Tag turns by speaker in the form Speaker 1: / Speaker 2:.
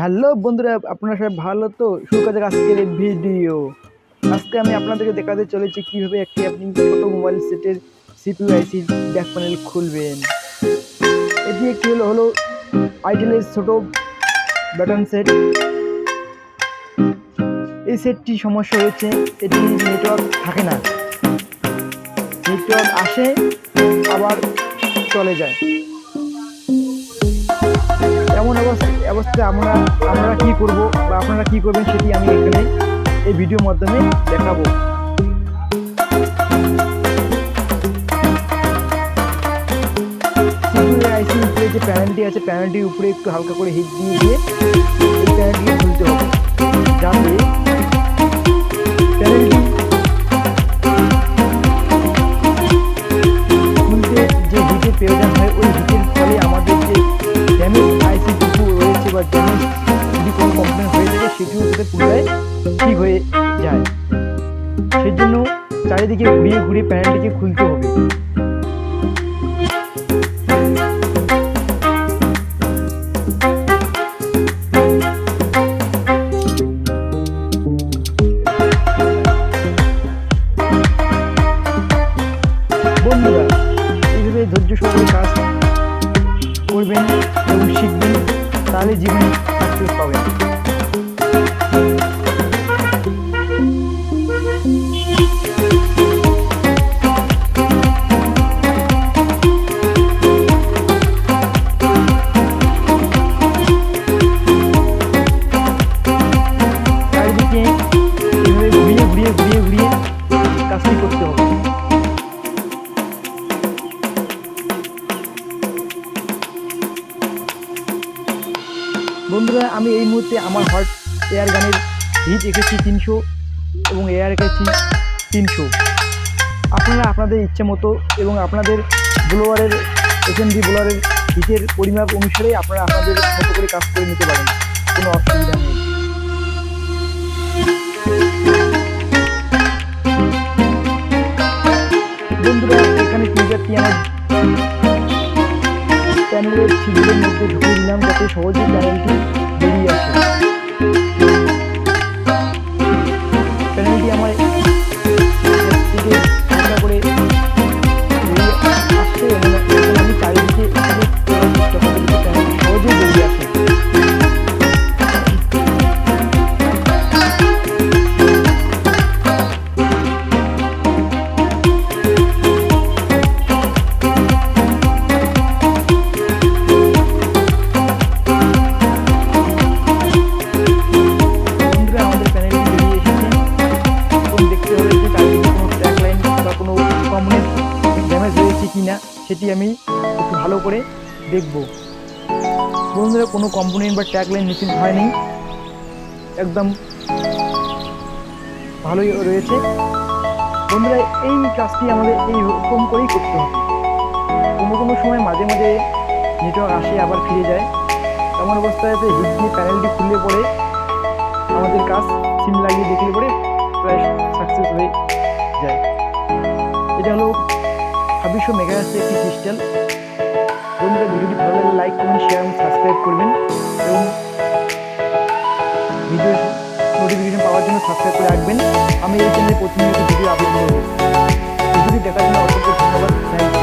Speaker 1: Hello বন্ধুরা, আপনারা সবাই ভালো তো? শুরু আজকের এই ভিডিও আজকে আমি আপনাদেরকে দেখাতে চলেছি কীভাবে একটি আপনি ছোট মোবাইল সেটের সিপিইউ আইসি ব্যাক প্যানেল খুলবেন। এটি একটি হলো হলো আইটেলের ছোটো বাটন সেট এই সেটটি সমস্যা হয়েছে, এটি নেটওয়ার্ক থাকে না। নেটওয়ার্ক আসে, আবার চলে যায়। এমন অবস্থা অবস্থায় আমরা, আপনারা কি করব বা আপনারা কি করবেন সেটি আমি এখানে এই ভিডিওর মাধ্যমে দেখাবো। যে প্যানেলটি আছে, প্যানেলটির উপরে একটু হালকা করে হিট দিয়ে দিয়ে এই প্যানেলটিকে খুলতে হবে, যাতে বা ড্যামেজ যদি কোনো কমপ্লেন হয়ে থাকে, সেটিও যাতে পুনরায় ঠিক হয়ে যায়। সেই জন্য চারিদিকে ঘুরিয়ে ঘুরিয়ে প্যানেলটিকে খুলতে হবে। বন্ধুরা, এইভাবে ধৈর্য সহকারে কাজ করবেন এবং শিখবেন। ચાલી જીબી પચીસ বন্ধুরা, আমি এই মুহূর্তে আমার হার্ট এয়ার গানের হিট এঁকেছি তিনশো এবং এয়ার এঁকেছি তিনশো। আপনারা আপনাদের ইচ্ছে মতো এবং আপনাদের ব্লোয়ারের এসএমডি ব্লোয়ারের হিটের পরিমাপ অনুসারেই আপনারা আপনাদের মতো করে কাজ করে নিতে পারেন। কোনো অসুবিধা নেই। প্যানেলের ছিদ্রের মধ্যে ঢুকে দিলাম যাতে সহজেই প্যানেলটি বেরিয়ে আসে হয়েছে কি না, সেটি আমি একটু ভালো করে দেখব। বন্ধুরা, কোনো কম্পোনেন্ট বা ট্র্যাক লাইন মিসিং হয়নি। একদম ভালোই রয়েছে। বন্ধুরা, এই কাজটি আমাদের এই রকম করেই করতে হবে। কোনো কোনো সময় মাঝে মাঝে নেটওয়ার্ক আসে, আবার ফিরে যায়। এমন অবস্থায় হিট দিয়ে প্যানেলটি খুলে পরে আমাদের কাজ সিম লাগিয়ে দেখলে পরে প্রায় সাকসেস হয়ে যায়। এটা হলো ছাব্বিশশো মেগাহার্সের একটি ক্রিস্টাল বন্ধুরা, ভিডিওটি ভালো লাগলে লাইক করুন শেয়ার এবং সাবস্ক্রাইব করবেন। এবং ভিডিও নোটিফিকেশন পাওয়ার জন্য সাবস্ক্রাইব করে রাখবেন। আমি এই চ্যানেলে প্রতিনিয়ত ভিডিও আপলোড করব। ভিডিওটি দেখার জন্য অসংখ্য ধন্যবাদ। থ্যাংক